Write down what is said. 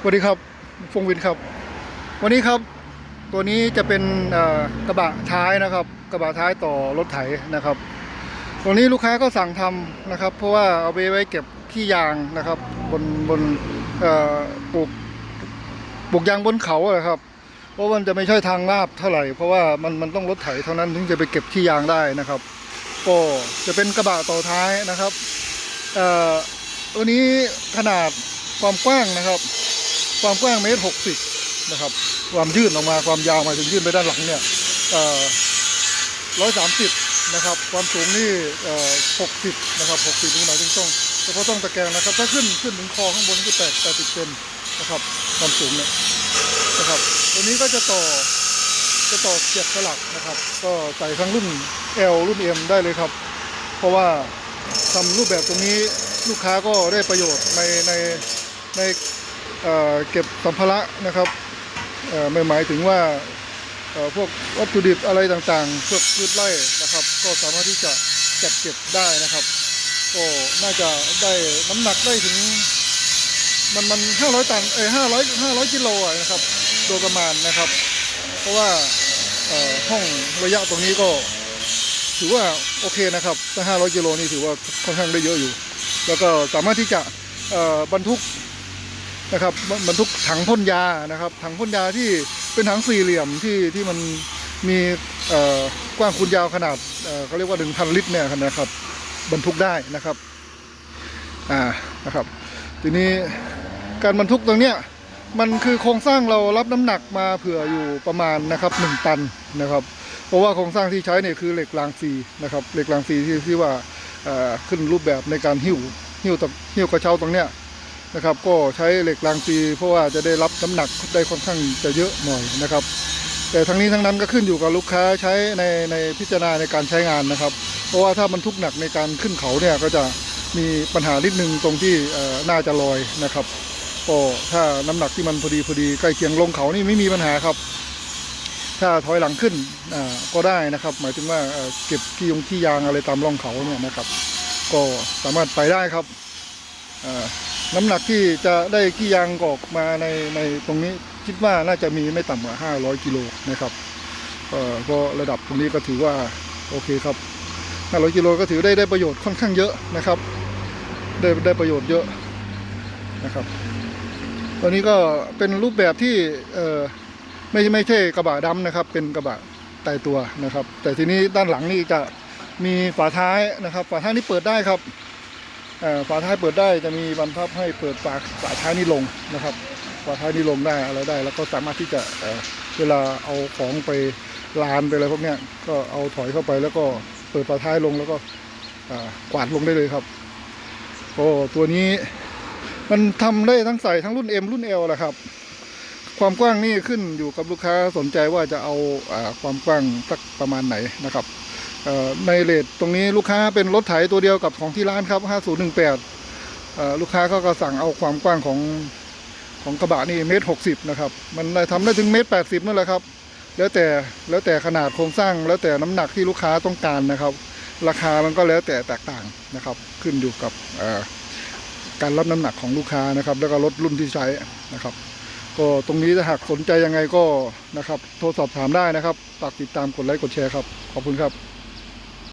สวัสดีครับฟงวินครับ วันนี้ครับตัวนี้จะเป็นกระบะท้ายนะครับ กระบะท้ายต่อรถไถนะครับตัวนี้ลูกค้าก็สั่งทำนะครับ เพราะว่าเอาไปไว้เก็บขี้ยางนะครับ บนบนปลูกปลูกยางบนเขาอะครับ เพราะมันจะไม่ใช่ทางลาบเท่าไหร่เพราะว่ามันมันต้องรถไถเท่านั้นถึงจะไปเก็บขี้ยางได้นะครับก็จะเป็นกระบะต่อท้ายนะครับตัวนี้ขนาดความกว้างนะครับ ความกว้างเมตรหกสิบนะครับ ความยืดออกมาความยาวมาถึงยื่นไปด้านหลังเนี่ยร้อยสามสิบนะครับ ความสูงนี่หกสิบนะครับหกสิบนี่หมายถึงต้องเฉพาะต้องตะแกรงนะครับ ถ้าขึ้นขึ้นถึงคอข้างบนคือแปดแปดสิบเซนนะครับ ความสูงเนี่ยนะครับตัวนี้ก็จะต่อจะต่อเสียบสลักนะครับ ก็ใส่ทั้งรุ่น L รุ่น M ได้เลยครับ เพราะว่าทำรูปแบบตรงนี้ลูกค้าก็ได้ประโยชน์ในในใน เเก็บสัมภาระนะครับไม่หมายถึงว่าพวกวัตถุดิบอะไรต่างๆพวกพืชไร่นะครับ ก็สามารถที่จะจัดเก็บได้นะครับ ก็น่าจะได้น้ำหนักได้ถึง มันมันห้าร้อยตันเอ้ห้าร้อยห้าร้อยกิโลนะครับโดยประมาณนะครับ เพราะว่าห้องระยะตรงนี้ก็ถือว่าโอเคนะครับถ้าห้าร้อยกิโลนี่ถือว่าค่อนข้างได้เยอะอยู่ แล้วก็สามารถที่จะบรรทุก นะครับบรรทุกถังพ่นยานะครับ ถังพ่นยาที่เป็นถังสี่เหลี่ยมที่ที่มันมีกว้างคูณยาวขนาดเเขาเรียกว่าหนึ่งพันลิตรเนี่ยนะครับ บรรทุกได้นะครับอ่านะครับ ทีนี้การบรรทุกตรงเนี้ยมันคือโครงสร้างเรารับน้ำหนักมาเผื่ออยู่ประมาณนะครับหนึ่งตันนะครับ เพราะว่าโครงสร้างที่ใช้เนี่ยคือเหล็กรางซีนะครับเหล็กรางซีที่ที่ว่าขึ้นรูปแบบในการหิ้วหิ้วตะหิ้วกระเช้าตรงเนี้ย นะครับ ก็ใช้เหล็กรางซีเพราะว่าจะได้รับน้ำหนักได้ค่อนข้างจะเยอะหน่อยนะครับ แต่ทั้งนี้ทั้งนั้นก็ขึ้นอยู่กับลูกค้าใช้ในในพิจารณาในการใช้งานนะครับ เพราะว่าถ้าบรรทุกหนักในการขึ้นเขาเนี่ยก็จะมีปัญหานิดนึงตรงที่น่าจะลอยนะครับก็ถ้าน้ำหนักที่มันพอดีพอดีใกล้เคียงลงเขานี่ไม่มีปัญหาครับ ถ้าถอยหลังขึ้นก็ได้นะครับ หมายถึงว่าเอ่อเก็บขี้ยงขี้ยางอะไรตามร่องเขาเนี่ยนะครับ ก็สามารถไปได้ครับ น้ำหนักที่จะได้ขี้ยางออกมาในในตรงนี้คิดว่าน่าจะมีไม่ต่ำกว่า 500 กิโลนะครับเอ่อก็ระดับตรงนี้ก็ถือว่าโอเคครับ 500 กิโลก็ถือได้ได้ประโยชน์ค่อนข้างเยอะนะครับ ได้ได้ประโยชน์เยอะนะครับตอนนี้ก็เป็นรูปแบบที่เอ่อไม่ไม่ใช่กระบะดำนะครับ เป็นกระบะไตายตัวนะครับ แต่ทีนี้ด้านหลังนี่จะมีฝาท้ายนะครับ ฝาท้ายนี่เปิดได้ครับ ฝาท้ายเปิดได้จะมีบรรทับให้เปิดฝาฝาท้ายนี่ลงนะครับฝาท้ายนี่ลงได้อะไรได้ แล้วก็สามารถที่จะเเวลาเอาของไปลานไปอะไรพวกนี้ก็เอาถอยเข้าไปแล้วก็เปิดฝาท้ายลงแล้วก็กวาดลงได้เลยครับโอ้ตัวนี้มันทำได้ทั้งใส่ทั้งรุ่น M รุ่น L แหละครับ ความกว้างนี่ขึ้นอยู่กับลูกค้าสนใจว่าจะเอาอความกว้างสักประมาณไหนนะครับ ในเลทตรงนี้ลูกค้าเป็นรถไถตัวเดียวกับของที่ร้านครับ 5018เอ่อลูกค้าก็ก็สั่งเอาความกว้างของของกระบะนี่เมตรหกสิบนะครับ มันได้ทำได้ถึงเมตรแปดสิบนั่นแหละครับ แล้วแต่แล้วแต่ขนาดโครงสร้าง แล้วแต่น้ำหนักที่ลูกค้าต้องการนะครับ ราคามันก็แล้วแต่แตกต่างนะครับ ขึ้นอยู่กับการรับน้ำหนักของลูกค้านะครับ แล้วก็รถรุ่นที่ใช้นะครับ ก็ตรงนี้ถ้าหากสนใจยังไงก็นะครับ โทรสอบถามได้นะครับฝากติดตามกดไลค์กดแชร์ครับ ขอบคุณครับ